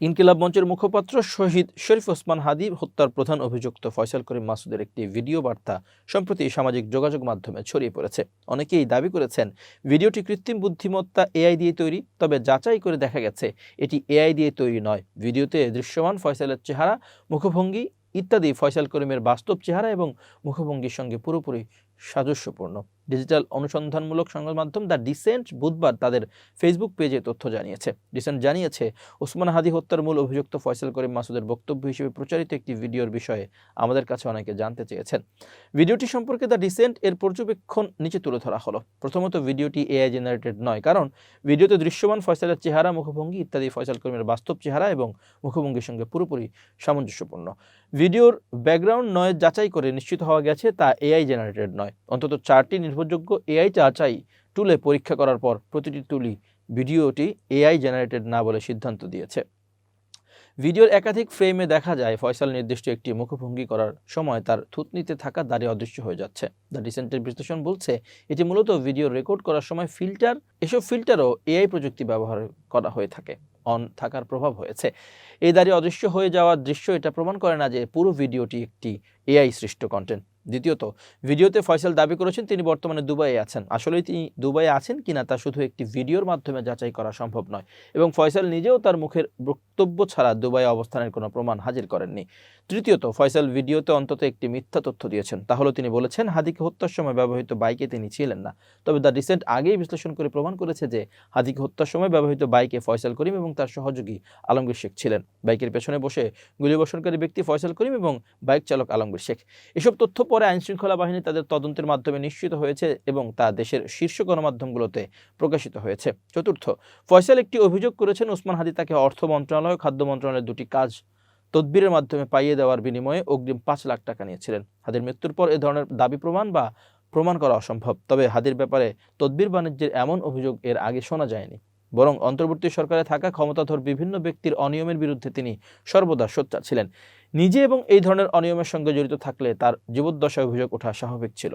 ইনকিলাব মঞ্চের মুখপাত্র শহীদ শরীফ ওসমান হাদি হত্যার প্রধান অভিযুক্ত ফয়সাল করিম মাসুদের একটি ভিডিও বার্তা সম্প্রতি সামাজিক যোগাযোগ মাধ্যমে ছড়িয়ে পড়েছে। অনেকেই দাবি করেছেন, ভিডিওটি কৃত্রিম বুদ্ধিমত্তা এআই দিয়ে তৈরি, তবে যাচাই করে দেখা গেছে এটি এআই দিয়ে তৈরি নয়। ভিডিওতে দৃশ্যমান ফয়সালের চেহারা, মুখভঙ্গি ইত্যাদি ফয়সাল করিমের বাস্তব চেহারা এবং মুখভঙ্গির সঙ্গে পুরোপুরি সাদৃশ্যপূর্ণ ডিজিটাল অনুসন্ধানমূলক সংবাদ মাধ্যম দ্য ডিসেন্ট বুধবার তাদের ফেসবুক পেজে তথ্য জানিয়েছে। ডিসেন্ট জানিয়েছে, ওসমান হাদি হত্যার মূল অভিযুক্ত ফয়সাল করিম মাসুদের বক্তব্য হিসেবে প্রচারিত একটি ভিডিওর বিষয়ে আমাদের কাছে অনেকে জানতে চেয়েছেন। ভিডিওটি সম্পর্কে দ্য ডিসেন্ট এর পর্যবেক্ষণ নিচে তুলে ধরা হলো। প্রথমত, ভিডিওটি এআই জেনারেটেড নয়, কারণ ভিডিওতে দৃশ্যমান ফয়সালের চেহারা, মুখভঙ্গি ইত্যাদি ফয়সাল করিমের বাস্তব চেহারা এবং মুখভঙ্গির সঙ্গে পুরোপুরি সামঞ্জস্যপূর্ণ। ভিডিওর ব্যাকগ্রাউন্ড নয় যাচাই করে নিশ্চিত হওয়া গেছে, তা এআই জেনারেটেড নয়। অন্তত চারটি নির্ভরযোগ্য এআই যাচাই টুলে পরীক্ষা করার পর প্রতিটি টুলই ভিডিওটি এআই জেনারেটেড না বলে সিদ্ধান্ত দিয়েছে। ভিডিওর একাধিক ফ্রেমে দেখা যায় ফয়সাল নির্দিষ্ট একটি মুখভঙ্গি করার সময় তার থুতনিতে থাকা দাড়ি অদৃশ্য হয়ে যাচ্ছে। দ্য ডিসেন্টের বিশ্লেষণ বলছে, এটি মূলত ভিডিও রেকর্ড করার সময় ফিল্টার এসব ফিল্টারও এআই প্রযুক্তি ব্যবহার করা হয়ে থাকে অন থাকার প্রভাব হয়েছে। এই দাড়ি অদৃশ্য হয়ে যাওয়ার দৃশ্য এটা প্রমাণ করে না যে পুরো ভিডিওটি একটি এআই সৃষ্ট কন্টেন্ট দ্বিতীয়ত, ভিডিওতে ফয়সাল দাবি করেছেন তিনি বর্তমানে দুবাইয়ে আছেন। আসলে তিনি দুবাইয়ে আছেন কিনা তা শুধু একটি ভিডিওর মাধ্যমে যাচাই করা সম্ভব নয়, এবং ফয়সাল নিজেও তার মুখের বক্তব্য ছাড়া দুবাইয়ে অবস্থানের কোনো প্রমাণ হাজির করেননি। তৃতীয়ত, ফয়সাল ভিডিওতে অন্তত একটি মিথ্যা তথ্য দিয়েছেন। তাহলে তিনি বলেছেন, হাদিকে হত্যার সময় ব্যবহৃত বাইকে তিনি ছিলেন না। তবে দ্য রিসেন্ট আগেই বিশ্লেষণ করে প্রমাণ করেছে যে, হাদিকে হত্যার সময় ব্যবহৃত বাইকে ফয়সাল করিম এবং তার সহযোগী আলমগীর শেখ ছিলেন। বাইকের পেছনে বসে গুলিবর্ষণকারী ব্যক্তি ফয়সাল করিম এবং বাইক চালক আলমগীর শেখ। এসব তথ্য পরে আইনশৃঙ্খলা বাহিনী তাদের তদন্তের মাধ্যমে নিশ্চিত হয়েছে এবং তা দেশের শীর্ষ গণমাধ্যমগুলোতে প্রকাশিত হয়েছে। চতুর্থ, ফয়সাল একটি অভিযোগ করেছেন, ওসমান হাদি তাকে অর্থ মন্ত্রণালয়, খাদ্য মন্ত্রণালয়ের দুটি কাজ তদবিরের মাধ্যমে পাইয়ে দেওয়ার বিনিময়ে অগ্রিম পাঁচ লাখ টাকা নিয়েছিলেন। হাদির মৃত্যুর পর এ ধরনের দাবি প্রমাণ বা প্রমাণ করা অসম্ভব। তবে হাদির ব্যাপারে তদবির বাণিজ্যের এমন অভিযোগ এর আগে শোনা যায়নি। বরং অন্তর্বর্তী সরকারে থাকা ক্ষমতাধর বিভিন্ন ব্যক্তির অনিয়মের বিরুদ্ধে তিনি সর্বদা সোচ্চার ছিলেন। নিজে এবং এই ধরনের অনিয়মের সঙ্গে জড়িত থাকলে তার জীবদ্দশায় অভিযোগ ওঠা স্বাভাবিক ছিল।